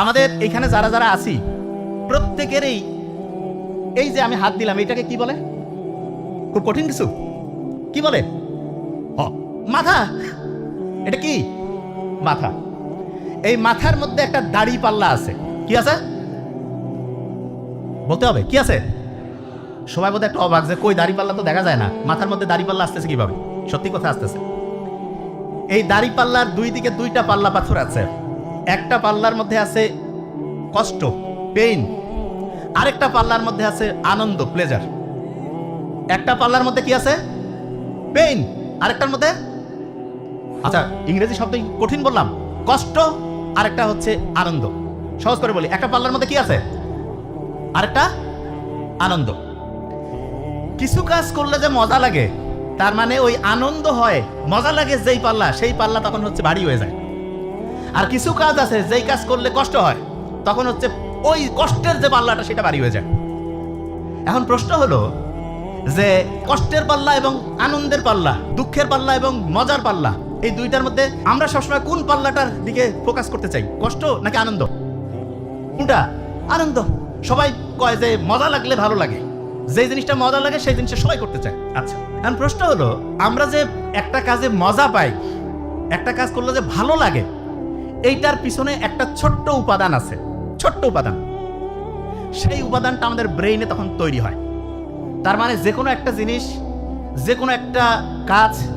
আমাদের এখানে যারা যারা আছি, প্রত্যেকেরই এই যে আমি হাত দিলাম এটাকে কি বলে? খুব কঠিন কিছু। কি বলে? মাথা। এটা কি? মাথা। এই মাথার মধ্যে একটা দাড়ি পাল্লা আছে। কি আছে? বলতে হবে, কি আছে? সবাই বোধহয় একটা অবাক যে কই দাড়ি পাল্লা তো দেখা যায় না। মাথার মধ্যে দাড়ি পাল্লা আসতেছে কীভাবে? সত্যি কথা আসতেছে। এই দাড়ি পাল্লার দুই দিকে দুইটা পাল্লা পাথর আছে। একটা পাল্লার মধ্যে আছে কষ্ট পেইন আরেকটা পাল্লার মধ্যে আছে আনন্দ প্লেজার একটা পাল্লার মধ্যে কি আছে? পেইন আরেকটার মধ্যে? আচ্ছা ইংরেজি শব্দ কঠিন বললাম। কষ্ট, আরেকটা হচ্ছে আনন্দ। সহজ করে বলি, একটা পাল্লার মধ্যে কি আছে? আরেকটা আনন্দ। কিছু কাজ করলে যে মজা লাগে, তার মানে ওই আনন্দ হয়, মজা লাগে যেই পাল্লা, সেই পাল্লা তখন হচ্ছে বাড়ি হয়ে যায়। আর কিছু কাজ আছে, যেই কাজ করলে কষ্ট হয়, তখন হচ্ছে ওই কষ্টের যে পাল্লাটা সেটা বাড়ি হয়ে যায়। এখন প্রশ্ন হলো যে কষ্টের পাল্লা এবং আনন্দের পাল্লা, দুঃখের পাল্লা এবং মজার পাল্লা, এই দুইটার মধ্যে আমরা সবসময় কোন পাল্লাটার দিকে ফোকাস করতে চাই? কষ্ট নাকি আনন্দ? কোনটা? আনন্দ। সবাই কয় যে মজা লাগলে ভালো লাগে। যে জিনিসটা মজা লাগে, সেই জিনিসটা সবাই করতে চায়। আচ্ছা এখন প্রশ্ন হলো, আমরা যে একটা কাজে মজা পাই, একটা কাজ করলে যে ভালো লাগে এইটার পিছনে একটা ছোট্ট উপাদান আছে। ছোট্ট উপাদান। সেই উপাদানটা আমাদের ব্রেইনে তখন তৈরি হয়। তার মানে যে কোনো একটা জিনিস যে কোনো একটা কাজ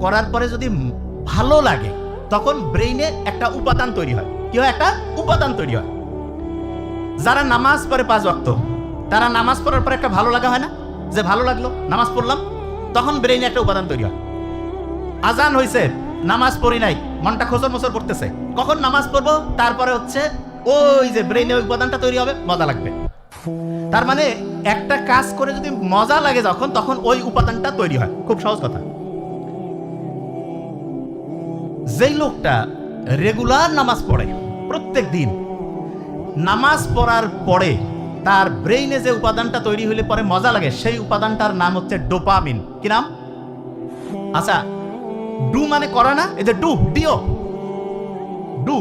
করার পরে যদি ভালো লাগে, তখন ব্রেইনে একটা উপাদান তৈরি হয়। কি হয়? একটা উপাদান তৈরি হয়। যারা নামাজ পড়ে পাঁচ ওয়াক্ত, তারা নামাজ পড়ার পরে একটা ভালো লাগা হয় না? যে ভালো লাগল, নামাজ পড়লাম, তখন ব্রেইনে একটা উপাদান তৈরি হয়। আজান হয়েছে নামাজ পড়ি নাই, মনটা খোঁজর মোচর করতেছে। কখন নামাজ পড়ব? তারপরে হচ্ছে ওই যে ব্রেইনে ওই উপাদানটা তৈরি হবে, মজা লাগবে। তার মানে একটা কাজ করে যদি মজা লাগে যখন, তখন ওই উপাদানটা তৈরি হয়। খুব সহজ কথা। যেই লোকটা রেগুলার নামাজ পড়ে, প্রত্যেক দিন, নামাজ পড়ার পরে তার ব্রেইনে যে উপাদানটা তৈরি হলে পরে মজা লাগে, সেই উপাদানটার নাম হচ্ছে ডোপামিন কি নাম? আচ্ছা ডু মানে করা না, এই যে ডু, ডিও। ডু,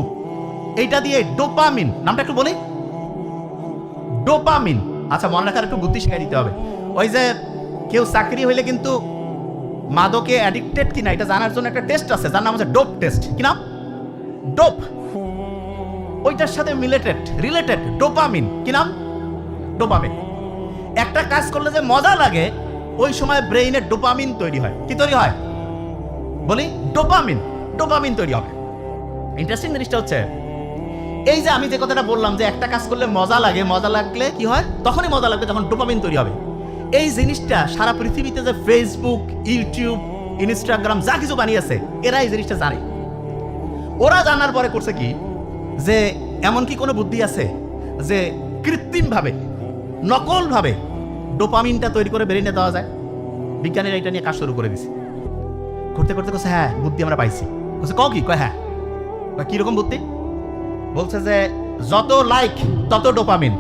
এইটা দিয়ে ডোপামিন, নামটা একটু বলি। ডোপামিন আচ্ছা মনে রাখার একটু বুদ্ধি শিখাই দিতে হবে। ওই যে কেউ চাকরি হইলে কিন্তু মাদকে অ্যাডিক্টেড কিনা, এটা জানার জন্য একটা টেস্ট আছে, যার নাম হচ্ছে ডোপ টেস্ট কি নাম? ডোপ। ওইটার সাথে মিলেটেড রিলেটেড ডোপামিন। কি নাম? ডোপামিন। একটা কাজ করলে যে মজা লাগে, ওই সময় ব্রেইনে ডোপামিন তৈরি হয়। কি তৈরি হয়? বলি, ডোপামিন ডোপামিন তৈরি হবে। ইন্টারেস্টিং জিনিসটা হচ্ছে, এই যে আমি যে কথাটা বললাম যে একটা কাজ করলে মজা লাগে, মজা লাগলে কি হয়? তখনই মজা লাগবে যখন ডোপামিন তৈরি হবে। এই জিনিসটা সারা পৃথিবীতে যে ফেসবুক ইউটিউব ইনস্টাগ্রাম যা কিছু বানিয়েছে, এরা এই জিনিসটা জানে। ওরা জানার পরে করছে কি? যে এমন কি কোনো বুদ্ধি আছে যে কৃত্রিমভাবে, নকলভাবে ডোপামিনটা তৈরি করে বেরিয়ে দেওয়া যায়? বিজ্ঞানীরা এটা নিয়ে কাজ শুরু করে দিছে করতে করতে করছে হ্যাঁ বুদ্ধি আমরা পাইছি। বলছে কও কি? কয় হ্যাঁ। কয়, কীরকম বুদ্ধি? বলছে যে যত লাইক তত ডোপামিন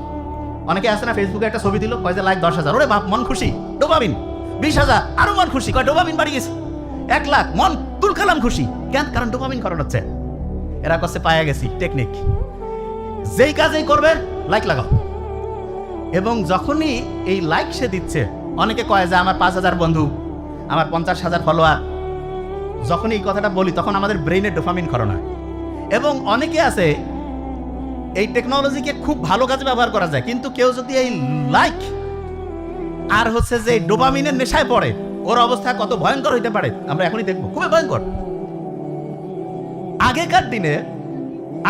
অনেকে আছে না ফেসবুকে একটা ছবি দিল কয় যে লাইক দশ হাজার। ওরে বাপ মন খুশি? ডোপামিন বিশ হাজার আরও মন খুশি? কয় ডোপামিন বাড়ি গেছে। এক লাখ মন তুলকালাম খুশি। কেন? কারণ ডোপামিন কারণ হচ্ছে। এরা কাছে পায়া গেছি টেকনিক যেই কাজেই করবে লাইক লাগাও। এবং যখনই এই লাইক সে দিচ্ছে অনেকে কয় যে আমার পাঁচ হাজার বন্ধু আমার পঞ্চাশ হাজার ফলোয়ার যখন এই কথাটা বলি, তখন আমাদের ব্রেইনে ডোফামিন খরণ হয়। এবং অনেকে আছে, এই টেকনোলজিকে খুব ভালো কাজে ব্যবহার করা যায়, কিন্তু কেউ যদি এই লাইক আর হচ্ছে যে ডোপামিনের নেশায় পড়ে, ওর অবস্থা কত ভয়ঙ্কর হইতে পারে, আমরা এখনই দেখব, খুবই ভয়ঙ্কর। আগেকার দিনে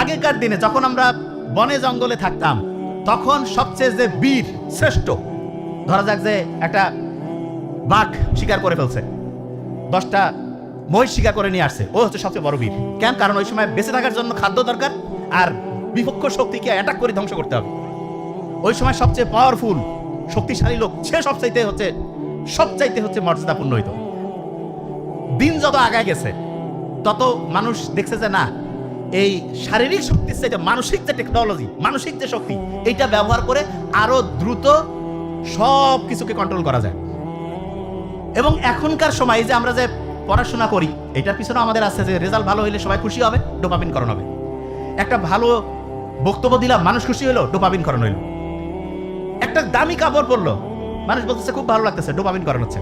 আগেকার দিনে যখন আমরা বনে জঙ্গলে থাকতাম, তখন সবচেয়ে যে বীর শ্রেষ্ঠ, ধরা যাক যে একটা বাঘ শিকার করে ফেলছে। দশটা মহিষ শিকার করে নিয়ে আসছে। ও হচ্ছে সবচেয়ে বড় বীর। কেন? কারণ ওই সময় বেঁচে থাকার জন্য খাদ্য দরকার আর বিপক্ষ শক্তিকে অ্যাটাক করে ধ্বংস করতে হবে। ওই সময় সবচেয়ে পাওয়ারফুল শক্তিশালী লোক সে সবচাইতে হচ্ছে সবচাইতে হচ্ছে মর্যাদাপূর্ণ হইতো। দিন যত আগায় গেছে, তত মানুষ দেখছে যে না, এই শারীরিক শক্তির চাইতে মানসিক যে টেকনোলজি মানসিক যে শক্তি, এইটা ব্যবহার করে আরও দ্রুত সব কিছুকে কন্ট্রোল করা যায়। এবং এখনকার সময় যে আমরা যে পড়াশোনা করি, এটার পিছনে আমাদের আছে যে রেজাল্ট ভালো হইলে সবাই খুশি হবে, ডোপামিন করণ হবে। একটা ভালো বক্তব্য দিলাম, মানুষ খুশি হলো ডোপামিন করণ হইল। একটা দামি কাপড় পরলো, মানুষ বলতেছে, খুব ভালো লাগতেছে, ডোপামিন করণ হচ্ছে।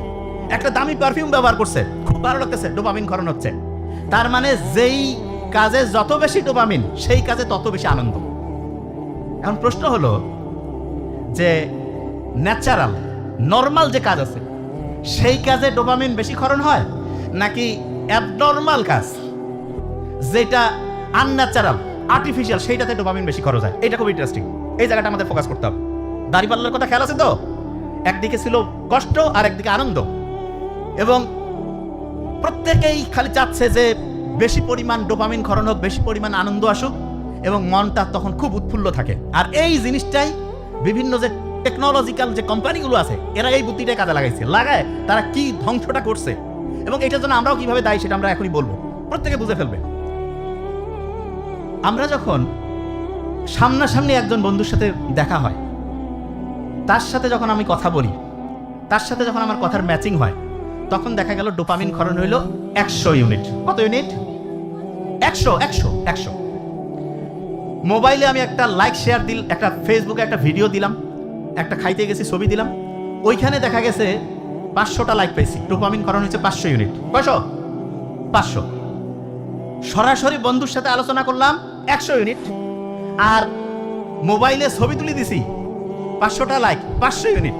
একটা দামি পারফিউম ব্যবহার করছে, খুব ভালো লাগতেছে, ডোপামিন করণ হচ্ছে। তার মানে যেই কাজে যত বেশি ডোপামিন, সেই কাজে তত বেশি আনন্দ। এখন প্রশ্ন হলো যে ন্যাচারাল নর্মাল যে কাজ আছে, সেই কাজে ডোপামিন বেশি ক্ষরণ হয়? নাকি অ্যাবনর্মাল কাজ? যেটা আনন্যাচারাল আর্টিফিশিয়াল সেইটাতে ডোপামিন বেশি খরচ হয়। এটা খুব ইন্টারেস্টিং এই জায়গাটা আমাদের ফোকাস করতে হবে। দাড়িপাল্লার কথা খেয়াল আছে তো? একদিকে ছিল কষ্ট, আর একদিকে আনন্দ। এবং প্রত্যেকেই খালি চাচ্ছে যে বেশি পরিমাণ ডোপামিন খরণ হোক, বেশি পরিমাণ আনন্দ আসুক, এবং মনটা তখন খুব উৎফুল্ল থাকে। আর এই জিনিসটাই বিভিন্ন যে টেকনোলজিক্যাল যে কোম্পানিগুলো আছে, এরা এই বুদ্ধিটাই কাজে লাগাইছে। লাগায় তারা কি ধ্বংসটা করছে? এবং এটার জন্য আমরাও কীভাবে দায়ী সেটা আমরা এখনই বলব। প্রত্যেকে বুঝে ফেলবে। আমরা যখন সামনাসামনি একজন বন্ধুর সাথে দেখা হয়, তার সাথে যখন আমি কথা বলি, তার সাথে যখন আমার কথার ম্যাচিং হয়, তখন দেখা গেল ডোপামিন ক্ষরণ হইল একশো ইউনিট। কত ইউনিট? একশো একশো একশো। মোবাইলে আমি একটা লাইক শেয়ার দিল, একটা ফেসবুকে একটা ভিডিও দিলাম, একটা খাইতে গেছি, ছবি দিলাম। ওইখানে দেখা গেছে পাঁচশোটা লাইক পেয়েছি ডোপামিন করানো হচ্ছে পাঁচশো ইউনিট কয়শো? পাঁচশো। সরাসরি বন্ধুর সাথে আলোচনা করলাম, একশো ইউনিট আর মোবাইলে ছবি তুলে দিছি, পাঁচশোটা লাইক পাঁচশো ইউনিট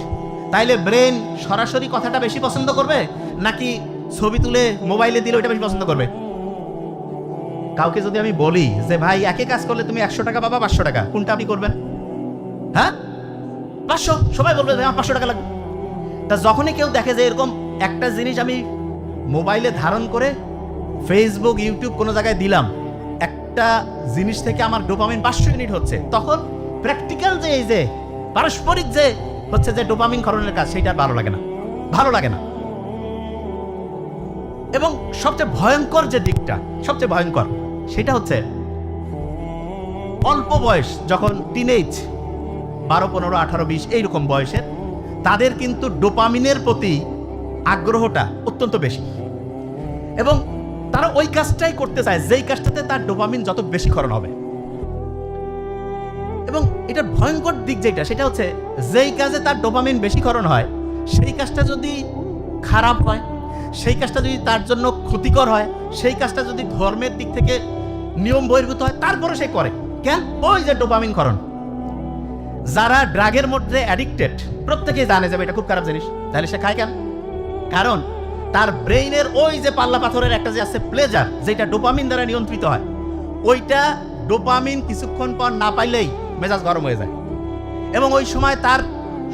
তাইলে ব্রেন সরাসরি কথাটা বেশি পছন্দ করবে, নাকি ছবি তুলে মোবাইলে দিলে ওইটা বেশি পছন্দ করবে? কাউকে যদি আমি বলি যে, ভাই একই কাজ করলে তুমি একশো টাকা পাবা, পাঁচশো টাকা। কোনটা আপনি করবেন? হ্যাঁ? পাঁচশো? সবাই বলবে আমার পাঁচশো টাকা লাগবে। তা যখনই কেউ দেখে যে এরকম একটা জিনিস আমি মোবাইলে ধারণ করে ফেসবুক ইউটিউব কোনো জায়গায় দিলাম, একটা জিনিস থেকে আমার ডোপামিন পাঁচশো ইউনিট হচ্ছে, তখন প্র্যাকটিক্যাল যে এই যে পারস্পরিক যে হচ্ছে যে ডোপামিন ক্ষরণের কাজ, সেইটা ভালো লাগে না। ভালো লাগে না। এবং সবচেয়ে ভয়ঙ্কর যে দিকটা, সবচেয়ে ভয়ঙ্কর, সেটা হচ্ছে অল্প বয়স, যখন টিনেজ বারো, পনেরো, আঠারো, বিশ, এইরকম বয়সের তাদের কিন্তু ডোপামিনের প্রতি আগ্রহটা অত্যন্ত বেশি। এবং তারা ওই কাজটাই করতে চায়, যেই কাজটাতে তার ডোপামিন যত বেশি খরণ হবে। এবং এটার ভয়ঙ্কর দিক যেটা, সেটা হচ্ছে যেই কাজে তার ডোপামিন বেশি খরণ হয়, সেই কাজটা যদি খারাপ হয়, সেই কাজটা যদি তার জন্য ক্ষতিকর হয়, সেই কাজটা যদি ধর্মের দিক থেকে নিয়ম বহির্ভূত হয় তারপরে সে করে। কেন? ওই যে ডোপামিন করণ যারা ড্রাগের মধ্যে অ্যাডিক্টেড প্রত্যেকেই জানে যাবে এটা খুব খারাপ জিনিস। তাহলে সে খায় কেন? কারণ তার ব্রেইনের ওই যে পাল্লা পাথরের একটা যে আছে প্লেজার যেটা ডোপামিন দ্বারা নিয়ন্ত্রিত হয়, ওইটা ডোপামিন কিছুক্ষণ পর না পাইলেই মেজাজ গরম হয়ে যায়। এবং ওই সময় তার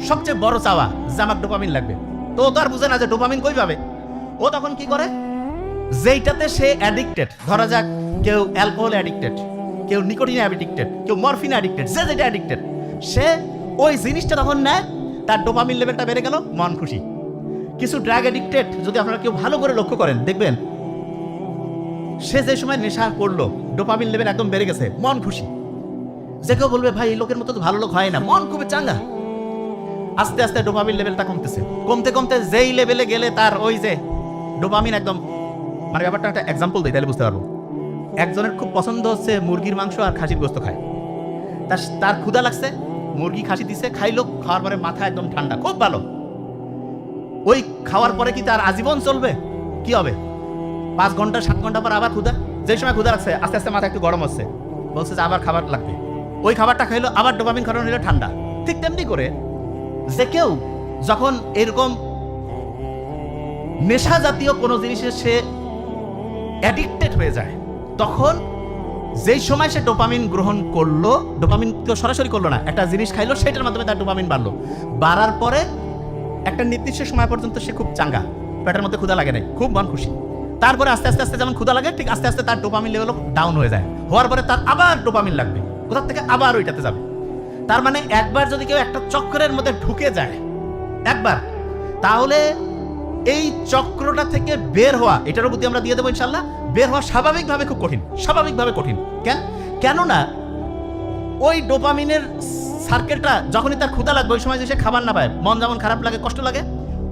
সবচেয়ে বড় চাওয়া যে আমার ডোপামিন লাগবে। তো ও তো আর বুঝে না যে ডোপামিন কই পাবে। ও তখন কি করে? যেইটাতে সে অ্যাডিক্টেড ধরা যাক কেউ অ্যালকোহল অ্যাডিক্টেড কেউ নিকোটিন অ্যাডিক্টেড কেউ মরফিন অ্যাডিক্টেড যে যেটা অ্যাডিক্টেড সে ওই জিনিসটা তখন নেয়, তার ডোপামিন লেভেলটা বেড়ে গেল, মন খুশি। কিছু ড্রাগ অ্যাডিক্টেড যদি আপনারা কেউ ভালো করে লক্ষ্য করেন, দেখবেন সে যে সময় নেশা করল ডোপামিন লেভেল একদম বেড়ে গেছে, মন খুশি। যে কেউ বলবে, ভাই লোকের মতো তো ভালো লোক হয় না, মন খুবই চাঙ্গা। আস্তে আস্তে ডোপামিন লেভেলটা কমতেছে। কমতে কমতে যেই লেভেলে গেলে তার ওই যে ডোপামিন একদম মানে ব্যাপারটা একটা এক্সাম্পল দিই, তাহলে বুঝতে পারব। একজনের খুব পছন্দ হচ্ছে মুরগির মাংস আর খাসির গোস্ত খায়। তার তার ক্ষুধা লাগছে মুরগি খাসি দিছে, খাইলো, খাওয়ার পরে মাথা একদম ঠান্ডা, খুব ভালো। ওই খাওয়ার পরে কি তার আজীবন চলবে? কি হবে? পাঁচ ঘণ্টা, সাত ঘণ্টা পর আবার ক্ষুধা? যে সময় ক্ষুধা লাগছে, আস্তে আস্তে মাথা একটু গরম হচ্ছে। বলছে যে আবার খাবার লাগবে। ওই খাবারটা খাইলো, আবার ডোপামিন খাওয়ানো হলো ঠান্ডা। ঠিক তেমনি করে যে কেউ যখন এরকম নেশা জাতীয় কোনো জিনিসে সে অ্যাডিক্টেড হয়ে যায়, তখন যেই সময় সে ডোপামিন গ্রহণ করল, ডোপামিন কেউ সরাসরি করল না, একটা জিনিস খাইলো, সেটার মাধ্যমে তার ডোপামিন বাড়লো। বাড়ার পরে একটা নির্দিষ্ট সময় পর্যন্ত সে খুব চাঙ্গা, পেটের মধ্যে ক্ষুধা লাগে নাই, খুব মন খুশি। তারপরে আস্তে আস্তে আস্তে যেমন ক্ষুধা লাগে, ঠিক আস্তে আস্তে তার ডোপামিন লেভেল ডাউন হয়ে যায়। হওয়ার পরে তার আবার ডোপামিন লাগবে, কোথার থেকে আবার ওইটাতে যাবে। তার মানে একবার যদি কেউ একটা চক্রের মধ্যে ঢুকে যায়, একবার, তাহলে এই চক্রটা থেকে বের হওয়া, এটারও বুদ্ধি আমরা দিয়ে দেবো ইনশাল্লাহ, বের হওয়া স্বাভাবিকভাবে খুব কঠিন, স্বাভাবিকভাবে কঠিন। কেন? কেননা ওই ডোপামিনের সার্কেলটা যখনই তার ক্ষুধা লাগবে, ওই সময় যে সে খাবার না পায়, মন যেমন খারাপ লাগে, কষ্ট লাগে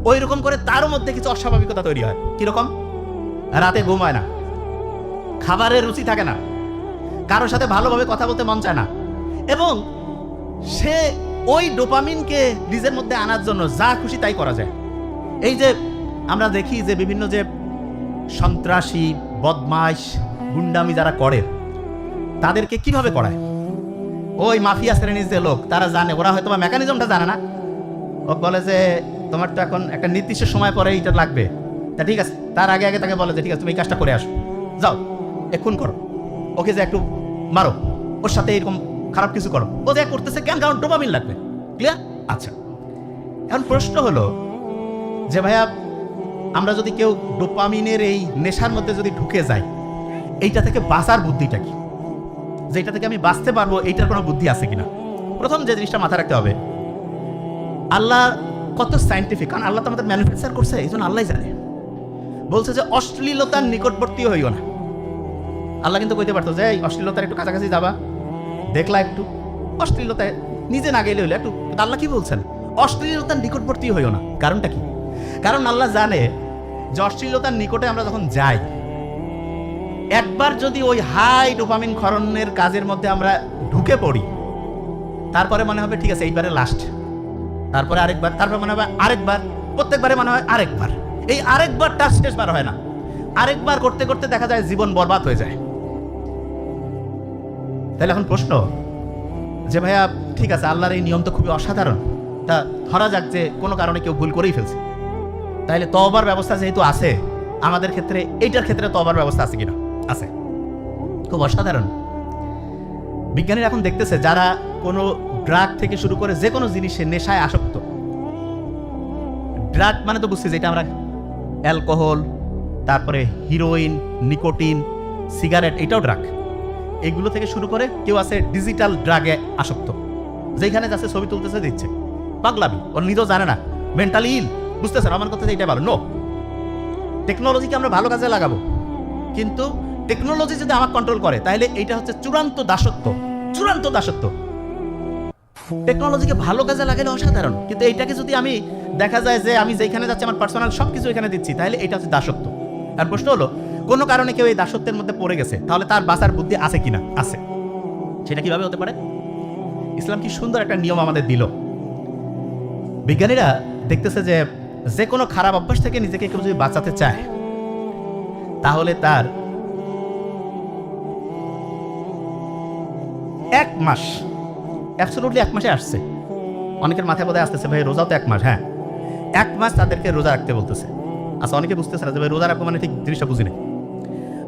ওই রকম করে তারও মধ্যে কিছু অস্বাভাবিকতা তৈরি হয়। কীরকম? রাতে ঘুম হয় না। খাবারের রুচি থাকে না। কারোর সাথে ভালোভাবে কথা বলতে মন চায় না। এবং সে ওই ডোপামিনকে নিজের মধ্যে আনার জন্য যা খুশি তাই করা যায়। এই যে আমরা দেখি যে বিভিন্ন যে সন্ত্রাসী বদমাইশ গুন্ডামি যারা করে, তাদেরকে কীভাবে করায়? ওই মাফিয়া শ্রেণির যে লোক, তারা জানে, ওরা হয়তো বা মেকানিজমটা জানে না। ও বলে যে, তোমার তো এখন একটা নির্দিষ্ট সময় পরে এইটা লাগবে। তা ঠিক আছে। তার আগে আগে তাকে বলে যে, ঠিক আছে, তুমি এই কাজটা করে আসো। যাও, এক্ষুন করো। ওকে যে একটু মারো। ওর সাথে এরকম খারাপ কিছু করো। ও যে করতেছে কেন? কারণ ডোপামিন লাগবে। ক্লিয়ার আচ্ছা। এখন প্রশ্ন হলো যে, ভাইয়া আমরা যদি কেউ ডোপামিনের এই নেশার মধ্যে যদি ঢুকে যাই, এইটা থেকে বাঁচার বুদ্ধিটা কি? যে এটা থেকে আমি বাঁচতে পারব, এইটার কোনো বুদ্ধি আছে কিনা? প্রথম যে জিনিসটা মাথায় রাখতে হবে, আল্লাহ কত সাইন্টিফিক কারণ আল্লাহ তো আমাদের ম্যানুফ্যাকচার করছে এই জন্য আল্লাহ জানে। বলছে যে অশ্লীলতার নিকটবর্তী হইও না। আল্লাহ কিন্তু কইতে পারতো যে, এই অশ্লীলতার একটু কাছাকাছি যাবা, দেখলা একটু। অশ্লীলতায় নিজে না গেলে হইলে একটু আল্লাহ কি বলছেন? অশ্লীলতার নিকটবর্তী হইও না। কারণটা কি? কারণ আল্লাহ জানে যে নিকটে আমরা যখন যাই, একবার যদি ওই হাই ডোপামিন ক্ষরণের কাজের মধ্যে আমরা ঢুকে পড়ি, তারপরে মনে হবে, ঠিক আছে, এইবারে লাস্ট তারপরে আরেকবার, তারপরে মনে হবে, আরেকবার। প্রত্যেকবারে মনে হয়, আরেকবার। এই আরেকবার আরেকবারটা শেষবার হয় না। আরেকবার করতে করতে দেখা যায়, জীবন বরবাদ হয়ে যায়। তাহলে এখন প্রশ্ন, যে ভাইয়া, ঠিক আছে, আল্লাহর এই নিয়ম তো খুবই অসাধারণ। তা ধরা যাক যে কোনো কারণে কেউ ভুল করেই ফেলছে। তাহলে তবার ব্যবস্থা যেহেতু আছে, আমাদের ক্ষেত্রে, এইটার ক্ষেত্রে তবার ব্যবস্থা আছে কিনা? আছে। খুব অসাধারণ। বিজ্ঞানীরা এখন দেখতেছে, যারা কোনো ড্রাগ থেকে শুরু করে যে কোনো জিনিসে নেশায় আসক্ত, ড্রাগ মানে তো বুঝছি যেটা আমরা অ্যালকোহল, তারপরে হিরোইন, নিকোটিন, সিগারেট, এটাও ড্রাগ। এগুলো থেকে শুরু করে কেউ আছে ডিজিটাল ড্রাগে আসক্ত যেখানে যাচ্ছে ছবি তুলতেছে, দিচ্ছে। পাগলামি ওর নিজেও জানে না। Mentally ill. বুঝতেছেন? আমার কথা এটা ভালো? নো টেকনোলজিকে আমরা ভালো কাজে লাগাবো। কিন্তু টেকনোলজি যদি আমার কন্ট্রোল করে, তাহলে এইটা হচ্ছে চূড়ান্ত দাসত্ব। চূড়ান্ত দাসত্ব। টেকনোলজিকে ভালো কাজে লাগালে অসাধারণ। কিন্তু এইটাকে যদি আমি দেখা যায় যে আমি যেখানে যাচ্ছি, আমার পার্সোনাল সব কিছু এখানে দিচ্ছি, তাহলে এটা হচ্ছে দাসত্ব। আর প্রশ্ন হলো, কোনো কারণে কেউ এই দাসত্বের মধ্যে পড়ে গেছে? তাহলে তার বাঁচার বুদ্ধি আছে কিনা? আছে। সেটা কীভাবে হতে পারে? ইসলাম কি সুন্দর একটা নিয়ম আমাদের দিল। বিজ্ঞানীরা দেখতেছে যে যে কোনো খারাপ অভ্যাস থেকে নিজেকে কেউ যদি বাঁচাতে চায়, তাহলে তার এক মাস অ্যাবসোলুটলি এক মাসে আসছে। অনেকের মাথায় বোধহয় আসতেছে, ভাই, রোজাও তো এক মাস হ্যাঁ? এক মাস তাদেরকে রোজা রাখতে বলতেছে। আচ্ছা অনেকে বুঝতেছে না যে, ভাই, রোজা রাখব মানে ঠিক জিনিসটা বুঝি নেই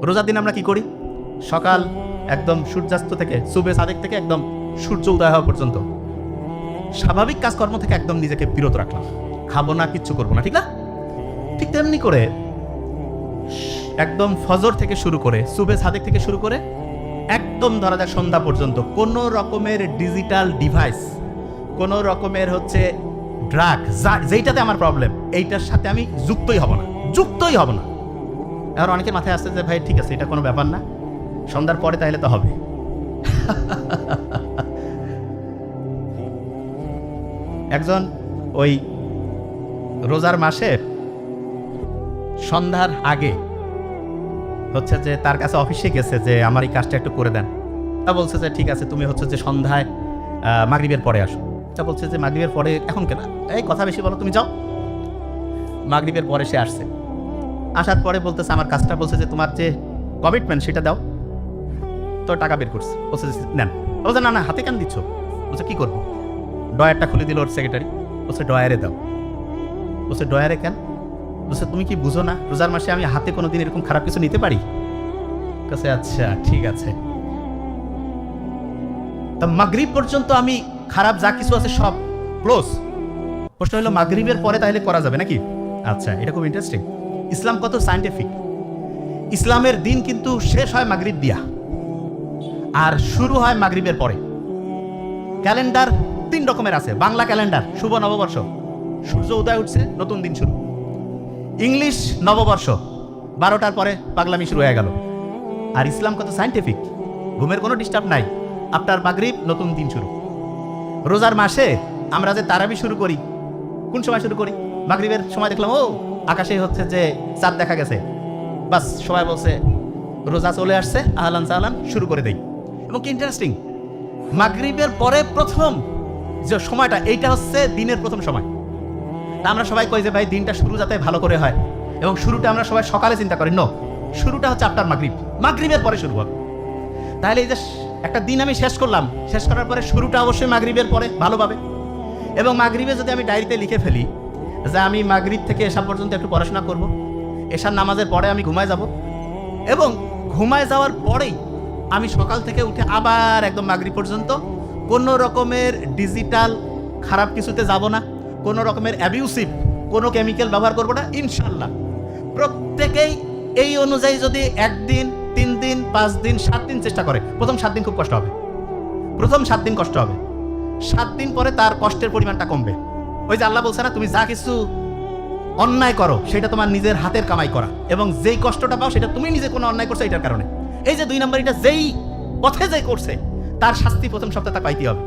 রোজার দিন আমরা কি করি? সকাল একদম সূর্যাস্ত থেকে, সুবে সাদেক থেকে একদম সূর্য উদয় হওয়া পর্যন্ত স্বাভাবিক কাজকর্ম থেকে একদম নিজেকে বিরত রাখলাম। খাব না, কিচ্ছু করব না, ঠিক না? ঠিক তেমনি করে। একদম ফজর থেকে শুরু করে, সুবে সাদেক থেকে শুরু করে, একদম ধরা যাক সন্ধ্যা পর্যন্ত, কোনো রকমের ডিজিটাল ডিভাইস কোনো রকমের হচ্ছে ড্রাগ যেইটাতে আমার প্রবলেম এইটার সাথে আমি যুক্তই হব না, যুক্তই হব না। এবার অনেকের মাথায় আসছে যে, ভাই, ঠিক আছে, এটা কোনো ব্যাপার না, সন্ধ্যার পরে তাহলে তো হবে। একজন ওই রোজার মাসে সন্ধ্যার আগে হচ্ছে যে তার কাছে অফিসে গেছে যে আমার এই কাজটা একটু করে দেন। তা বলছে যে, ঠিক আছে, তুমি হচ্ছে যে সন্ধ্যায় মাগরিবের পরে আসো। তা বলছে যে, মাগরিবের পরে এখন কেন? এই কথা বেশি বলো, তুমি যাও। মাগরিবের পরে সে আসছে। আসার পরে বলতেছে, আমার কাজটা, বলছে যে, তোমার যে কমিটমেন্ট সেটা দাও। তো টাকা বের করছে। বলছে নেন। বলছে, না না, হাতে কেন দিচ্ছ। বলছে, কি করব? ডয়ারটা খুলে দিল ওর সেক্রেটারি বলছে ডয়ারে দাও। বলছে, ডয়ারে কেন? বলছে, তুমি কি বুঝো না? রোজার মাসে আমি হাতে কোনো দিন এরকম খারাপ কিছু নিতে পারি? কাছে আচ্ছা ঠিক আছে। তা মাগরিব পর্যন্ত আমি খারাপ যা কিছু আছে সব ক্লোজ। প্রশ্ন হলো, মাগরিবের পরে তাহলে করা যাবে নাকি? আচ্ছা এটা খুব ইন্টারেস্টিং ইসলাম কত সায়েন্টিফিক ইসলামের দিন কিন্তু শেষ হয় মাগরিব দিয়া, আর শুরু হয় মাগরিবের পরে। ক্যালেন্ডার তিন রকমের আছে, বাংলা ক্যালেন্ডার, শুভ নববর্ষ। সূর্য উদয় উঠছে নতুন দিন শুরু। ইংলিশ নববর্ষ, বারোটার পরে পাগলামি শুরু হয়ে গেল। আর ইসলাম কত সাইন্টিফিক ঘুমের কোনো ডিস্টার্ব নাই। আপনার মাগরিব, নতুন দিন শুরু। রোজার মাসে আমরা যে তারাবি শুরু করি, কোন সময় শুরু করি? মাগরিবের সময় দেখলাম, ও, আকাশে হচ্ছে যে চাঁদ দেখা গেছে। বাস, সবাই বলছে, রোজা চলে আসছে, আহলান সাহলান, শুরু করে দেই। এবং কি ইন্টারেস্টিং মাগরিবের পরে প্রথম যে সময়টা, এইটা হচ্ছে দিনের প্রথম সময়। আমরা সবাই কই যে, ভাই, দিনটা শুরু যাতে ভালো করে হয়। এবং শুরুটা আমরা সবাই সকালে চিন্তা করি, নো, শুরুটা হচ্ছে আপনার মাগরিব। মাগরিবের পরে শুরু হবে। তাহলে এই যে একটা দিন আমি শেষ করলাম, শেষ করার পরে শুরুটা অবশ্যই মাগরিবের পরে ভালোভাবে এবং মাগরিবে যদি আমি ডায়েরিতে লিখে ফেলি যে, আমি মাগরিব থেকে এসা পর্যন্ত একটু পড়াশোনা করব, এসার নামাজের পরে আমি ঘুমায় যাব। এবং ঘুমায় যাওয়ার পরেই আমি সকাল থেকে উঠে আবার একদম মাগরিব পর্যন্ত কোনো রকমের ডিজিটাল খারাপ কিছুতে যাব না। কোনো রকমের অ্যাবিউসিভ কোনো কেমিক্যাল ব্যবহার করব না ইনশাল্লাহ প্রত্যেকেই এই অনুযায়ী যদি একদিন, তিন দিন, পাঁচ দিন, সাত দিন চেষ্টা করে, প্রথম সাত দিন খুব কষ্ট হবে। প্রথম সাত দিন কষ্ট হবে। সাত দিন পরে তার কষ্টের পরিমাণটা কমবে। ওই যে আল্লাহ বলছে না, তুমি যা কিছু অন্যায় করো, সেটা তোমার নিজের হাতের কামাই করা। এবং যেই কষ্টটা পাও, সেটা তুমি নিজে কোনো অন্যায় করছ এটার কারণে। এই যে দুই নম্বর এটা যেই পথে যে করছে, তার শাস্তি প্রথম সপ্তাহে তা পাইতে হবে।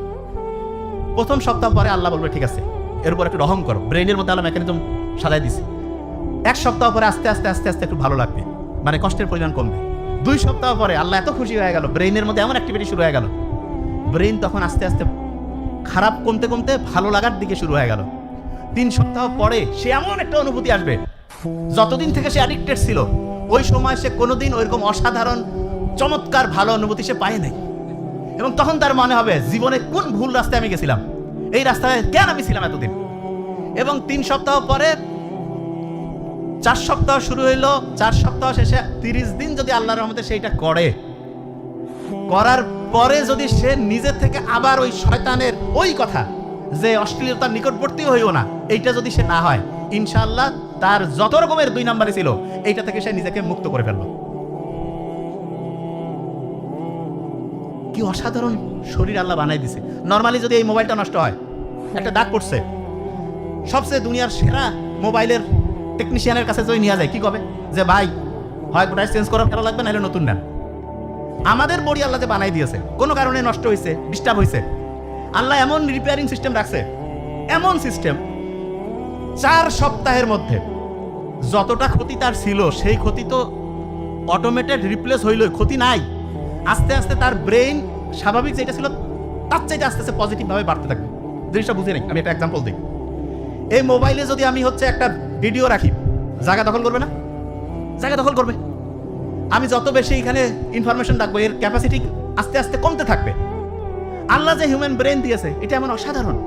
প্রথম সপ্তাহ পরে আল্লাহ বলবে, ঠিক আছে এর উপর একটু রহম করো। ব্রেনের মধ্যে আল্লাহ মেকানিজম সাজাই দিছে। এক সপ্তাহ পরে আস্তে আস্তে আস্তে আস্তে একটু ভালো লাগবে। মানে কষ্টের পরিমাণ কমবে। দুই সপ্তাহ পরে আল্লাহ এত খুশি হয়ে গেল। ব্রেইনের মধ্যে এমন অ্যাক্টিভিটি শুরু হয়ে গেল। ব্রেইন তখন আস্তে আস্তে খারাপ কমতে কমতে ভালো লাগার দিকে শুরু হয়ে গেল। তিন সপ্তাহ পরে সে এমন একটা অনুভূতি আসবে। যতদিন থেকে সে অ্যাডিক্টেড ছিল, ওই সময় সে কোনোদিন ওইরকম অসাধারণ, চমৎকার ভালো অনুভূতি সে পায় নাই। এবং তখন তার মনে হবে, জীবনে কোন ভুল রাস্তায় আমি গেছিলাম? এই রাস্তায় কেন আমি ছিলাম এতদিন? এবং তিন সপ্তাহ পরে চার সপ্তাহ শুরু হইল, চার সপ্তাহ শেষে তিরিশ দিন যদি আল্লাহর রহমতে সেইটা করে, করার পরে যদি সে নিজের থেকে আবার ওই শয়তানের ওই কথা, যে অশ্লীলতার নিকটবর্তী হইও না, এইটা যদি সে না হয়, ইনশাআল্লাহ তার যত রকমের দুই নাম্বারই ছিল, এইটা থেকে সে নিজেকে মুক্ত করে ফেলল। কি অসাধারণ শরীর আল্লাহ বানাই দিছে। নর্মালি যদি এই মোবাইলটা নষ্ট হয় একটা দাগ পড়ছে। সবচেয়ে দুনিয়ার সেরা মোবাইলের টেকনিশিয়ানের কাছে যদি নিয়ে যায়, কি কবে? যে, ভাই, হয় গোটাই চেঞ্জ করা ফেলা লাগবে, নাহলে নতুন নেন। আমাদের বডি আল্লাহ যে বানাই দিয়েছে, কোনো কারণে নষ্ট হয়েছে ডিস্টার্ব হয়েছে আল্লাহ এমন রিপেয়ারিং সিস্টেম রাখছে, এমন সিস্টেম চার সপ্তাহের মধ্যে যতটা ক্ষতি তার ছিল, সেই ক্ষতি তো অটোমেটেড রিপ্লেস হইল, ক্ষতি নাই। আস্তে আস্তে তার ব্রেইন স্বাভাবিক যেটা ছিল, তার চাইতে আস্তে আস্তে পজিটিভভাবে বাড়তে থাকবে। জিনিসটা বুঝে নেই, আমি একটা এক্সাম্পল দিই। এই মোবাইলে যদি আমি হচ্ছে একটা ভিডিও রাখি, জায়গা দখল করবে না? জায়গা দখল করবে। আমি যত বেশি এখানে ইনফরমেশন রাখব, এর ক্যাপাসিটি আস্তে আস্তে কমতে থাকবে। আল্লাহ যে হিউম্যান ব্রেন দিয়েছে, এটা এমন অসাধারণ।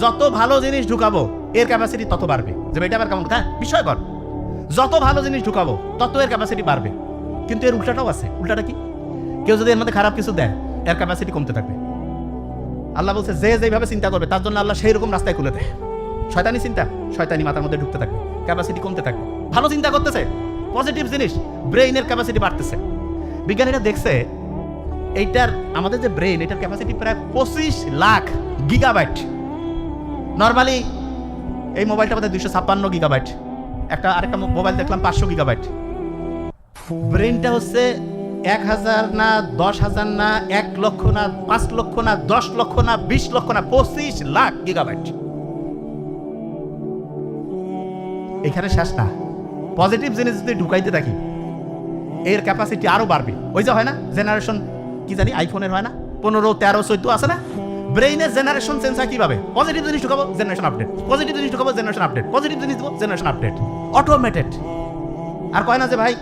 যত ভালো জিনিস ঢুকাবো, এর ক্যাপাসিটি তত বাড়বে। যে এটা আবার কেমন? হ্যাঁ বিস্ময়কর। যত ভালো জিনিস ঢুকাবো, তত এর ক্যাপাসিটি বাড়বে। কিন্তু এর উল্টাটাও আছে। উল্টাটা কি? কেউ যদি এর মধ্যে খারাপ কিছু দেয়, এর ক্যাপাসিটি কমতে থাকবে। আল্লাহ বলছে, যে যেভাবে চিন্তা করবে, তার জন্য আল্লাহ সেই রকম রাস্তায় খুলে দেয়। শয়তানি চিন্তা, শয়তানি মাথার মধ্যে ঢুকতে থাকবে ক্যাপাসিটি কমতে থাকবে। ভালো চিন্তা করতেছে পজিটিভ জিনিস ব্রেইনের ক্যাপাসিটি বাড়তেছে। বিজ্ঞানীরা দেখছে, এইটার, আমাদের যে ব্রেইন এটার ক্যাপাসিটি প্রায় পঁচিশ লাখ গিগাবাইট নর্মালি এই মোবাইলটা আমাদের দুইশো ছাপ্পান্ন গিগাবাইট একটা, আরেকটা মোবাইল দেখলাম পাঁচশো গিগাবাইট ব্রেইনটা হচ্ছে এক হাজার না, দশ হাজার না, এক লক্ষ না, পাঁচ লক্ষ না, দশ লক্ষ না, বিশ লক্ষ না, পঁচিশ লাখ গিগাবাইট এখানে শেষ না। পজিটিভ জিনিস যদি ঢুকাইতে থাকি, এর ক্যাপাসিটি আরও বাড়বে। ওই যে হয় না জেনারেশন কি জানি আইফোনের হয় না, পনেরো, তেরো, চোদ্দ আছে না? ব্রেইনের জেনারেশন চেঞ্জ হয় কীভাবে? পজিটিভ জিনিস ঢুকাবো জেনারেশন আপডেট পজিটিভ জিনিস ঢুকাবো জেনারেশন আপডেট পজিটিভ জিনিস দেবো জেনারেশন আপডেট অটোমেটেড আর কয় না যে ভাই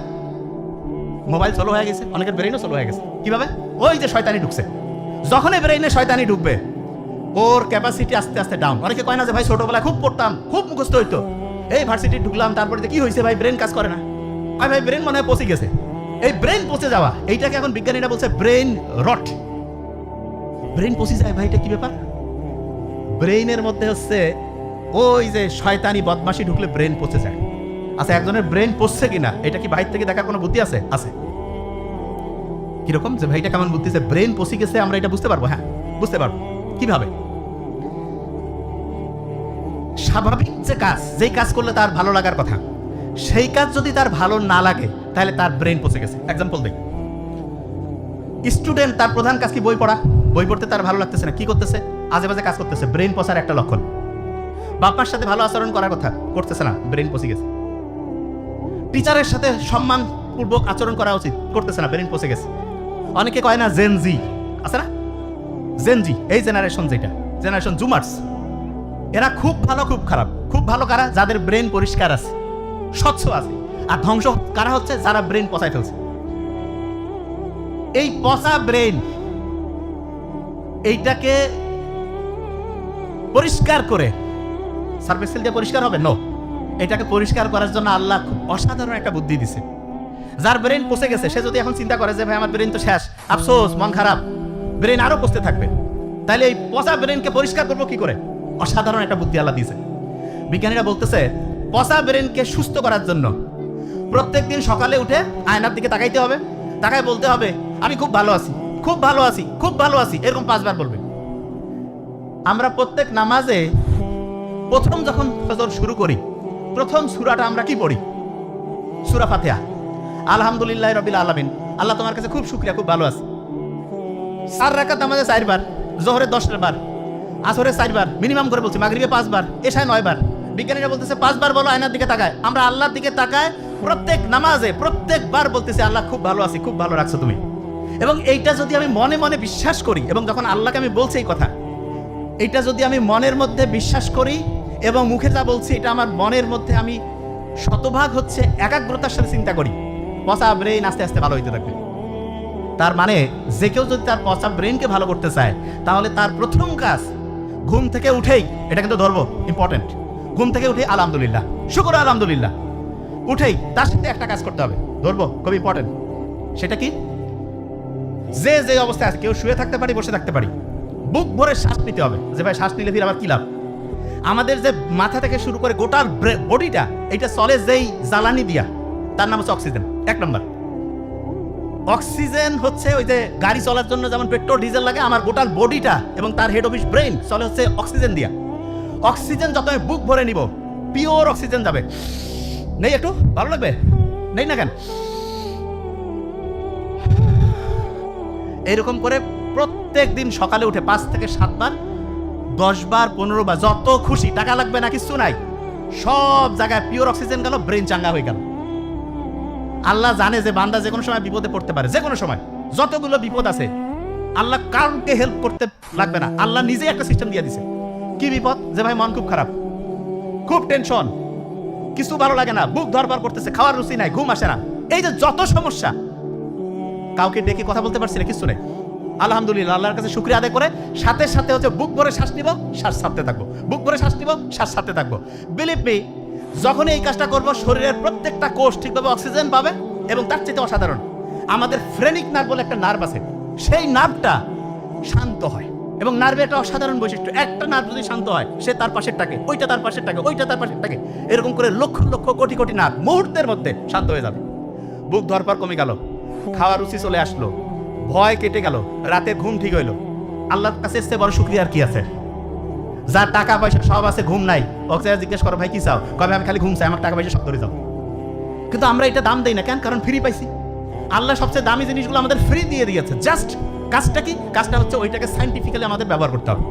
মোবাইল চলো হয়ে গেছে, অনেকের ব্রেইনও চলো হয়ে গেছে। কীভাবে? ওই যে শয়তানি ঢুকছে। যখনই ব্রেইনে শয়তানি ঢুকবে, ওর ক্যাপাসিটি আস্তে আস্তে ডাউন অনেকে কয় না যে ভাই, ছোটবেলায় খুব পড়তাম, খুব মুখস্থ হইতো। এই ভার্সিটি ঢুকলাম, তারপরে কি হয়েছে ভাই ব্রেন কাজ করে না। ভাই ভাই ব্রেন মনে হয় পচে গেছে। এই ব্রেন পচে যাওয়া, এইটাকে এখন বিজ্ঞানীরা বলছে ব্রেন রট ব্রেন পচে যায় ভাই, এটা কি ব্যাপার? ব্রেইনের মধ্যে হচ্ছে ওই যে শয়তানি বদমাশি ঢুকলে ব্রেন পচে যায়। আচ্ছা একজনের ব্রেন পচছে কিনা, এটা কি বাইরে থেকে দেখার কোনো বুদ্ধি আছে? আছে। কীরকম? যে ভাইটা কেমন বুদ্ধি? আছে ব্রেন পচে গেছে, আমরা এটা বুঝতে পারব হ্যাঁ বুঝতে পারব। কীভাবে? স্বাভাবিক যে কাজ, যেই কাজ করলে তার ভালো লাগার কথা, সেই কাজ যদি তার ভালো না লাগে, তাহলে তার ব্রেন পচে গেছে। এক্সাম্পল দিই। স্টুডেন্ট তার প্রধান কাজ কি? বই পড়া। বই পড়তে তার ভালো লাগতেছে না। কি করতেছে? আজে বাজে কাজ করতেছে। ব্রেন পচার একটা লক্ষণ। বাপার সাথে ভালো আচরণ করার কথা, করতেছে না। ব্রেন পচে গেছে। টিচারের সাথে সম্মান পূর্বক আচরণ করা উচিত। করতেছে না ব্রেন পচে গেছে। অনেকে কয় না জেনজি আছে না? জেনজি এই জেনারেশন যেটা জেনারেশন জুমার্স এরা খুব ভালো, খুব খারাপ। খুব ভালো কারা? যাদের ব্রেন পরিষ্কার আছে, স্বচ্ছ আছে। আর ধ্বংস কারা হচ্ছে? যারা ব্রেন পচায় ফেলছে। এই পচা ব্রেন এইটাকে পরিষ্কার করে সার্ভিসিল দিয়ে পরিষ্কার হবে? নো এটাকে পরিষ্কার করার জন্য আল্লাহ খুব অসাধারণ একটা বুদ্ধি দিছে। যার ব্রেন পচে গেছে, সে যদি এখন চিন্তা করে যে, ভাই, আমার ব্রেন তো শেষ, আফসোস, মন খারাপ। ব্রেন আরও পচতে থাকবে। তাহলে এই পচা ব্রেনকে পরিষ্কার করব কি করে? অসাধারণ একটা বুদ্ধি আল্লাহ দিয়েছে বিজ্ঞানীরা বলতেছে, পচা ব্রেনকে সুস্থ করার জন্য প্রত্যেক দিন সকালে উঠে আয়নার দিকে তাকাইতে হবে। তাকায় বলতে হবে, আমি খুব ভালো আছি, খুব ভালো আছি, খুব ভালো আছি। এরকম পাঁচবার বলবে। আমরা প্রত্যেক নামাজে প্রথম যখন ফজর শুরু করি প্রথম সুরাটা আমরা কি পড়ি? সুরা ফাতিহা। আলহামদুলিল্লাহ রবিল আলামিন। আল্লাহ তোমার কাছে খুব শুক্রিয়া, খুব ভালো আছে। চার রাকাত নামাজে চারবার জোহরে দশটা বার, আসরে চারবার মিনিমাম করে বলছি, মাগরিবে পাঁচবার এশায় নয়বার বিজ্ঞানীরা বলতেছে পাঁচবার বলো, আয়নার দিকে তাকায়। আমরা আল্লাহর দিকে তাকায়, প্রত্যেক নামাজে প্রত্যেকবার বলতেছি, আল্লাহ খুব ভালো আছি, খুব ভালো রাখছো তুমি। এবং এইটা যদি আমি মনে মনে বিশ্বাস করি, এবং যখন আল্লাহকে আমি বলছি এই কথা এটা যদি আমি মনের মধ্যে বিশ্বাস করি এবং মুখে যা বলছি, এটা আমার মনের মধ্যে আমি শতভাগ হচ্ছে একাগ্রতার সাথে চিন্তা করি। পচা ব্রেন আস্তে আস্তে ভালো হইতে থাকবে। তার মানে যে কেউ যদি তার পচা ব্রেনকে ভালো করতে চায়, তাহলে তার প্রথম কাজ, ঘুম থেকে উঠেই, এটা কিন্তু ধরবো ইম্পর্টেন্ট ঘুম থেকে উঠে আলহামদুলিল্লাহ, শুকুর আলহামদুলিল্লাহ, উঠেই তার সাথে একটা কাজ করতে হবে ধরবো খুব ইম্পর্টেন্ট সেটা কি? যে যে অবস্থায় আছে, কেউ শুয়ে থাকতে পারি, বসে থাকতে পারি, বুক ভরে শ্বাস নিতে হবে, যে ভাই শ্বাস নিলে ফির আবার কি লাভ? আমাদের যে মাথা থেকে শুরু করে গোটার বডিটা, এটা চলে যেই জ্বালানি দিয়া। তার নাম হচ্ছে অক্সিজেন। এক নম্বর। অক্সিজেন হচ্ছে ওই যে গাড়ি চলার জন্য যেমন পেট্রোল, ডিজেল লাগে, আমার গোটাল বডিটা এবং তার হেড অফিস ব্রেন চলে হচ্ছে অক্সিজেন দিয়া। অক্সিজেন যত আমি বুক ভরে নিব পিওর অক্সিজেন যাবে। নেই একটু? ভালো লাগবে? নেই না কেন? এরকম করে প্রত্যেক দিন সকালে উঠে পাঁচ থেকে সাতবার দশ বার পনেরো বার যত খুশি, টাকা লাগবে না, কিছু নাই। সব জায়গায় পিওর অক্সিজেন গেল ব্রেন চাঙ্গা হয়ে গেল। আল্লাহ জানে যে বান্দা যে কোনো সময় বিপদে পড়তে পারে, যে কোনো সময়। যতগুলো বিপদ আছে, আল্লাহ কাউকে হেল্প করতে লাগবে না। আল্লাহ নিজেই একটা সিস্টেম দিয়ে দিছে। কি বিপদ? যে ভাই মন খুব খারাপ। খুব টেনশন কিছু ভালো লাগে না। বুক ধরবার করতেছে, খাওয়ার রুচি নাই, ঘুম আসে না। এই যে যত সমস্যা, কাউকে ডেকে কথা বলতে পারছি না, কিছু নেই। আলহামদুলিল্লাহ, আল্লাহর কাছে শুক্রিয়া আদায় করে। সাথে সাথে হচ্ছে বুক ভরে শ্বাস নিব, শ্বাস ছাড়তে থাকব। বুক ভরে শ্বাস নিব, শ্বাস ছাড়তে থাকব। বিলিভ মি যখন এই কাজটা করব, শরীরের প্রত্যেকটা কোষ ঠিকভাবে অক্সিজেন পাবে এবং তার চেয়ে অসাধারণ। আমাদের ফ্রেনিক নার্ভ বলে একটা নার্ভ আছে। সেই নার্ভটা শান্ত হয় এবং নার্ভের একটা অসাধারণ বৈশিষ্ট্য। একটা নার্ভ যদি শান্ত হয়, সে তার পাশেরটাকে, ওইটা তার পাশেরটাকে, ওইটা তার পাশেরটাকে, এরকম করে লক্ষ লক্ষ কোটি কোটি নার্ভ মুহূর্তের মধ্যে শান্ত হয়ে যাবে। বুক ধরপার কমে গেল। খাওয়ার রুচি চলে আসলো। ভয় কেটে গেল। রাতে ঘুম ঠিক হইল। আল্লাহর কাছে এসছে বড় শুক্রিয়ার কি আছে। যার টাকা পয়সা সব আছে, ঘুম নাই। ওকে জিজ্ঞেস করো, ভাই, কি চাও? কবে আমি খালি ঘুম চাই? আমার টাকা পয়সা সব ধরে যাও। কিন্তু আমরা এটা দাম দেই না কেন? কারণ ফ্রি পাইছি। আল্লাহ সবচেয়ে দামি জিনিসগুলো আমাদের ফ্রি দিয়ে দিয়েছে। জাস্ট কাজটা কি? কাজটা হচ্ছে ওইটাকে সাইন্টিফিক্যালি আমাদের ব্যবহার করতে হবে।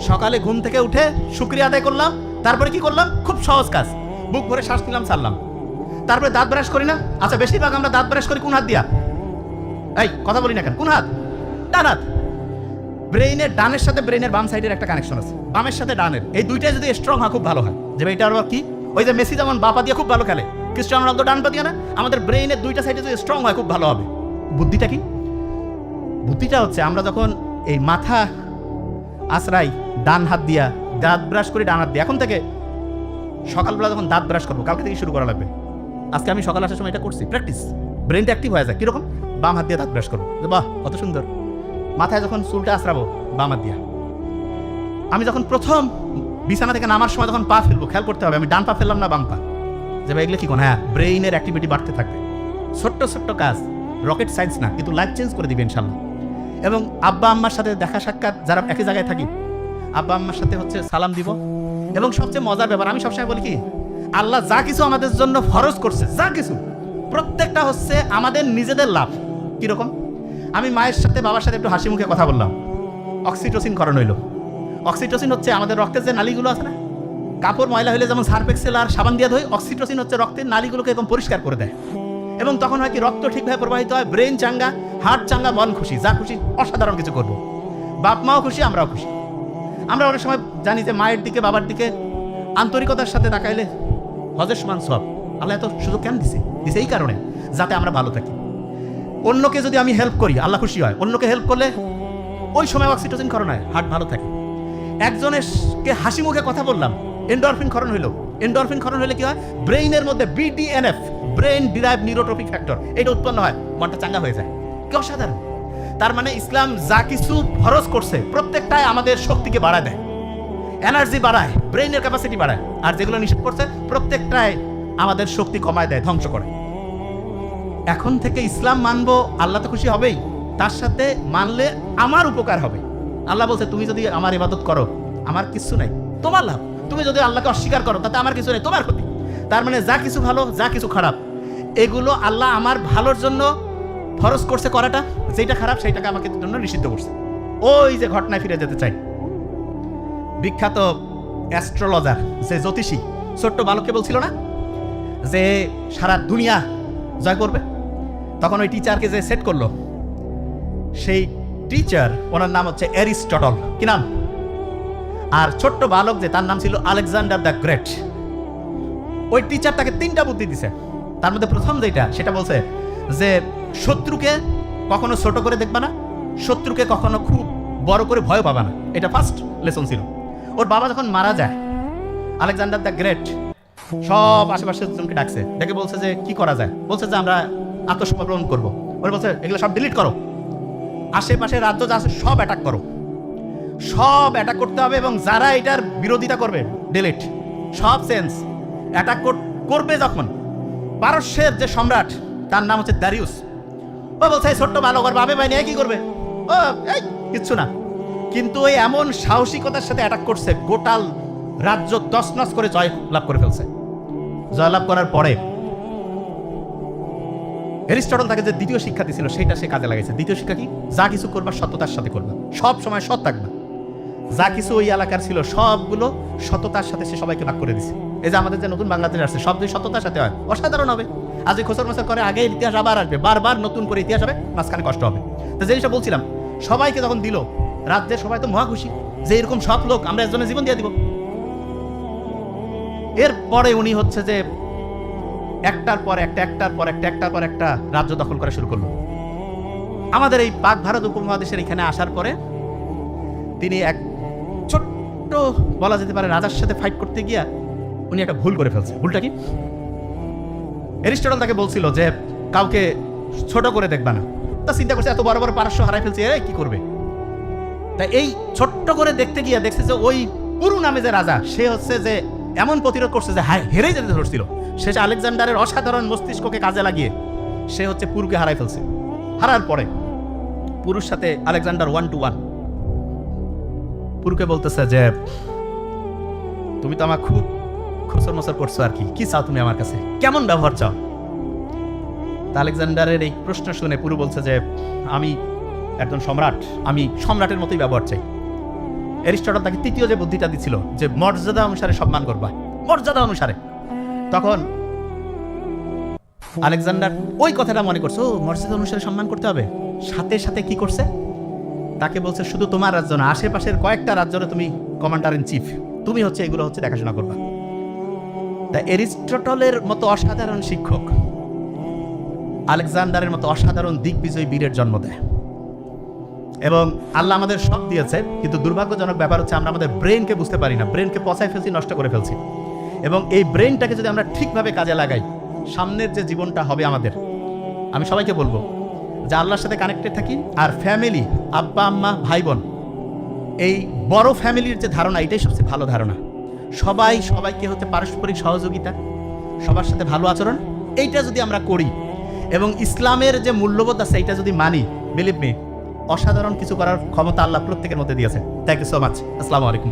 সকালে ঘুম থেকে উঠে শুক্রিয়া আদায় করলাম। তারপরে কি করলাম? খুব সহজ কাজ। বুক ভরে শ্বাস নিলাম, ছাড়লাম। তারপরে দাঁত ব্রাশ করি না? আচ্ছা বেশিরভাগ আমরা দাঁত ব্রাশ করি কোন হাত দিয়া? এই, কথা বলি না কেন? কোন হাত? ডান হাত। ব্রেইনের, ডানের সাথে ব্রেইনের বাম সাইডের একটা কানেকশন আছে। বামের সাথে ডানের। এই দুইটাই যদি স্ট্রং হয়, খুব ভালো হয়। যে এটা আবার কি? ওই যে মেসি যেমন বাপা দিয়ে খুব ভালো খেলে, ক্রিস্টিয়ানো রোনালদো ডান পা দিয়ে না? আমাদের ব্রেইনের দুইটা সাইডে যদি স্ট্রং হয়, খুব ভালো হবে। বুদ্ধিটা কি? বুদ্ধিটা হচ্ছে আমরা যখন এই মাথা আশ্রাই ডান হাত দিয়া দাঁত ব্রাশ করি, ডান হাত দিয়ে। এখন থেকে সকালবেলা যখন দাঁত ব্রাশ করব, কালকে থেকে শুরু করা লাগবে। আজকে আমি সকাল আসার সময় এটা করছি। প্র্যাকটিস ব্রেনটা অ্যাক্টিভ হয়ে যায়। কীরকম? বাম হাত দিয়ে দাঁত ব্রাশ করব। বাহ, কত সুন্দর। মাথায় যখন চুলটা আশ্রাবো বাম হাত দিয়া। আমি যখন প্রথম বিছানা থেকে নামার সময় যখন পা ফেলব, খেয়াল করতে হবে, আমি ডান পা ফেললাম না বাম পা? যে, ভাই, এগুলো কি কোন? হ্যাঁ ব্রেইনের অ্যাক্টিভিটি বাড়তে থাকবে। ছোট্ট ছোট্ট কাজ রকেট সায়েন্স না, কিন্তু লাইফ চেঞ্জ করে দিবে ইনশাল্লাহ এবং আব্বা আম্মার সাথে দেখা সাক্ষাৎ, যারা একই জায়গায় থাকি, আব্বা আম্মার সাথে হচ্ছে সালাম দিব। এবং সবচেয়ে মজার ব্যাপার, আমি সবসময় বলি কি, আল্লাহ যা কিছু আমাদের জন্য ফরজ করছে, যা কিছু, প্রত্যেকটা হচ্ছে আমাদের নিজেদের লাভ। কীরকম? আমি মায়ের সাথে বাবার সাথে একটু হাসি মুখে কথা বললাম। অক্সিটোসিন করণ হইল। অক্সিটোসিন হচ্ছে আমাদের রক্তের যে নালীগুলো আছে না, কাপড় ময়লা হলে যেমন সার্ফ এক্সেল আর সাবান দিয়ে ধোয় অক্সিটোসিন হচ্ছে রক্তের নালীগুলোকে একদম পরিষ্কার করে দেয়। এবং তখন হয় কি, রক্ত ঠিকভাবে প্রবাহিত হয়, ব্রেন চাঙ্গা, হার্ট চাঙ্গা, মন খুশি, যা খুশি, অসাধারণ কিছু করব। বাপ মাও খুশি, আমরাও খুশি। আমরা অনেক সময় জানি যে মায়ের দিকে, বাবার দিকে আন্তরিকতার সাথে তাকাইলে হজের সমান সব আল্লাহ এত সুযোগ কেন দিছে? দিছে এই কারণে, যাতে আমরা ভালো থাকি। অন্যকে যদি আমি হেল্প করি, আল্লাহ খুশি হয়, অন্যকে হেল্প করলে ওই সময় অক্সিটোসিন ক্ষরণ হয় হার্ট ভালো থাকে। একজনেরকে হাসি মুখে কথা বললাম এন্ডরফিন ক্ষরণ হইল। এন্ডরফিন ক্ষরণ হলে কি হয়? ব্রেইনের মধ্যে BDNF brain derive neurotrophic factor এটা উৎপন্ন হয়, মনটা চাঙ্গা হয়ে যায়। কি অসাধারণ। তার মানে ইসলাম যা কিছু ফরজ করছে, প্রত্যেকটাই আমাদের শক্তিকে বাড়ায় দেয়। এনার্জি বাড়ায় ব্রেইনের ক্যাপাসিটি বাড়ায়। আর যেগুলো নিষেধ করছে, প্রত্যেকটাই আমাদের শক্তি কমায় দেয়, ধ্বংস করে। এখন থেকে ইসলাম মানবো, আল্লাহ তো খুশি হবেই। তার সাথে মানলে আমার উপকার হবে। আল্লাহ বলছে, তুমি যদি আমার ইবাদত করো, আমার কিছু নাই। তোমার লাভ। তুমি যদি আল্লাহকে অস্বীকার করো, তাতে আমার কিছু নেই, তোমার ক্ষতি। তার মানে যা কিছু ভালো, যা কিছু খারাপ, এগুলো আল্লাহ আমার ভালোর জন্য ফরজ করছে করাটা। যেটা খারাপ, সেইটাকে আমাকে জন্য নিষিদ্ধ করছে। ওই যে ঘটনায় ফিরে যেতে চাই। বিখ্যাত অ্যাস্ট্রোলজার, যে জ্যোতিষী, ছোট্ট বালককে বলছিল না? যে সারা দুনিয়া জয় করবে। তখন ওই টিচারকে যে সেট করল, সেই টিচার ওনার নাম হচ্ছে অ্যারিস্টটল। কি নাম? আর ছোট্ট বালক যে, তার নাম ছিল আলেকজান্ডার দ্য গ্রেট। ওই টিচার তাকে তিনটা বুদ্ধি দিছে। তার মধ্যে প্রথম যেটা, সেটা বলছে যে, শত্রুকে কখনো ছোট করে দেখবা না, শত্রুকে কখনো খুব বড় করে ভয় পাবা না। এটা ফার্স্ট লেসন ছিল। ওর বাবা যখন মারা যায়, আলেকজান্ডার দ্য গ্রেট, সব আশেপাশের জনকে ডাকছে। ডেকে বলছে যে, কি করা যায়? বলছে যে, আমরা আত্মসমর্পণ করব। ওরা বলছে, এগুলো সব ডিলিট করো। আশেপাশে রাজ্য যা আছে সব অ্যাটাক করো। সব অ্যাটাক করতে হবে এবং যারা এটার বিরোধিতা করবে ডিলিট সব সেন্স অ্যাটাক করবে যখন। পারস্যের যে সম্রাট, তার নাম হচ্ছে দারিউস ও বলছে, এই ছোট্ট বালক ওর বাবে বাইনি কি করবে? ও, এই, কিচ্ছু না। কিন্তু ওই এমন সাহসিকতার সাথে অ্যাটাক করছে, গোটাল রাজ্য দশ নস করে জয় লাভ করে ফেলছে। জয়লাভ করার পরে এরিস্টটল তাকে যে দ্বিতীয় শিক্ষা দিছিল সেটা সে কাজে লাগাইছে। দ্বিতীয় শিক্ষা কি? যা কিছু করবা, সততার সাথে করবা। সব সময় সৎ থাকবা। যা কিছু ওই এলাকার ছিল, সবগুলো সততার সাথে সে সবাইকে ভাগ করে দিছে। এই যে আমাদের যে নতুন বাংলাদেশ আসছে, সব যদি সততার সাথে হয়, অসাধারণ হবে। আজ খোসর মোসর করে, আগে ইতিহাস আবার আসবে। বারবার নতুন করে ইতিহাস হবে, মাঝখানে কষ্ট হবে। তো যে জিনিসটা বলছিলাম, সবাইকে যখন দিল, রাজ্যের সবাই তো মহা খুশি যে এরকম সব লোক, আমরা একজনের জীবন দিয়ে দিব। এরপরে উনি হচ্ছে যে একটার পর একটা, একটার পর একটা, একটার পর একটা রাজ্য দখল করা শুরু করল। আমাদের এই পাক ভারত উপমহাদেশের এখানে আসার পরে তিনি এক ছোট্ট, বলা যেতে পারে রাজার সাথে ফাইট করতে গিয়া উনি একটা ভুল করে ফেলছে। ভুলটা কি? এরিস্টটল তাকে বলছিল যে, কাউকে ছোট করে দেখবা না। তা চিন্তা করছে, এত বড় বড় পারস্য হারাই ফেলছে এ কি করবে? তাই এই ছোট্ট করে দেখতে গিয়ে দেখছে যে, ওই পুরু নামে যে রাজা, সে হচ্ছে যে এমন প্রতিরোধ করছে যে হায়, হেরেই যেতে ধরছিল। শেষে আলেকজান্ডারের অসাধারণ মস্তিষ্ককে কাজে লাগিয়ে সে হচ্ছে পুরুকে হারাই ফেলছে। হারার পরে পুরুর সাথে আলেকজান্ডার ওয়ান টু ওয়ান পুরুকে বলতেছে যে, তুমি তো আমার খুব খুসর মসর করছ আর কি। কি চাও তুমি আমার কাছে? কেমন ব্যবহার চাও? তা আলেকজান্ডারের এই প্রশ্ন শুনে পুরু বলছে যে, আমি একজন সম্রাট। আমি সম্রাটের মতোই ব্যবহার চাই। এরিস্টটল তাকে তৃতীয় যে বুদ্ধিটা দিছিল, যে মর্যাদা অনুসারে সম্মান করবা, মর্যাদা অনুসারে। তখন আলেকজান্ডার ওই কথাটা মনে করছে মর্যাদা অনুসারে সম্মান করতে হবে? সাথে সাথে কি করছে? তাকে বলছে, শুধু তোমার রাজ্য না, আশেপাশের কয়েকটা রাজ্যরে তুমি কমান্ডার ইন চিফ। তুমি হচ্ছে এগুলো হচ্ছে দেখাশোনা করবা। তা এরিস্টটলের মতো অসাধারণ শিক্ষক আলেকজান্ডারের মতো অসাধারণ দিগ্বিজয়ী বীরের জন্ম দেয়। এবং আল্লাহ আমাদের সব দিয়েছে, কিন্তু দুর্ভাগ্যজনক ব্যাপার হচ্ছে আমরা আমাদের ব্রেনকে বুঝতে পারি না ব্রেনকে পচাই ফেলছি, নষ্ট করে ফেলছি। এবং এই ব্রেনটাকে যদি আমরা ঠিকভাবে কাজে লাগাই, সামনের যে জীবনটা হবে আমাদের, আমি সবাইকে বলব যে আল্লাহর সাথে কানেক্টেড থাকি আর ফ্যামিলি আব্বা, আম্মা ভাই বোন এই বড় ফ্যামিলির যে ধারণা, এটাই সবচেয়ে ভালো ধারণা। সবাই সবাইকে হচ্ছে পারস্পরিক সহযোগিতা, সবার সাথে ভালো আচরণ, এইটা যদি আমরা করি এবং ইসলামের যে মূল্যবোধ আছে এটা যদি মানি বিলিভ মি অসাধারণ কিছু করার ক্ষমতা আল্লাহ প্রত্যেকের মধ্যে দিয়েছে। থ্যাংক ইউ সো মাচ আসসালামু আলাইকুম।